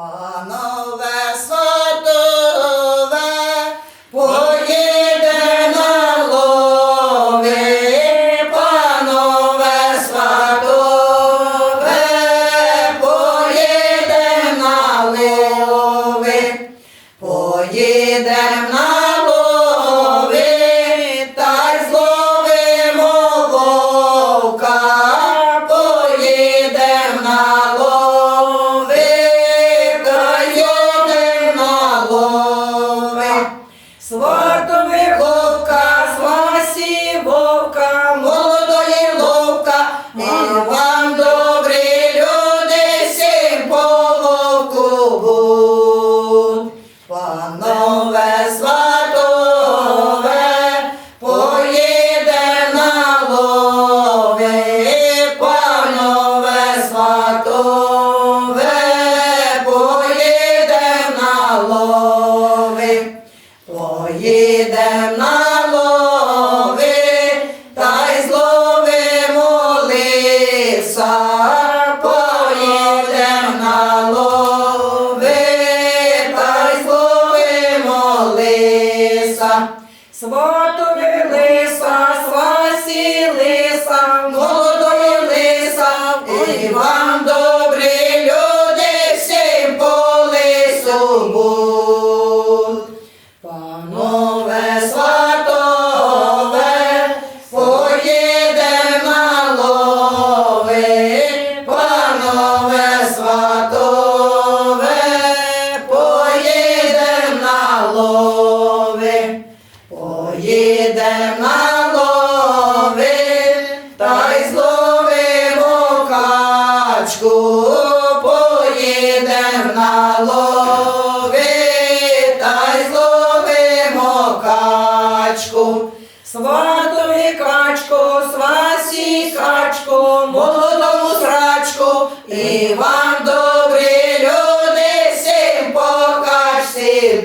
Панове садове, поїде на лови, панове садове, поїде на лови, поїде на Поїдем на лови, та й зловимо лиса, поїдем на лови, та й зловимо лиса. Сватові поїдем на та й зловимо качку, поїдем лови, та зловимо качку. Сватові качку, свасі молодому срачку, і вам добрі люди, всім по качці.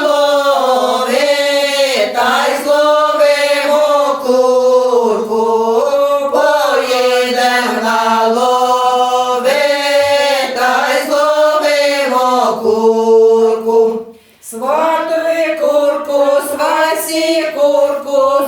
свасі курку,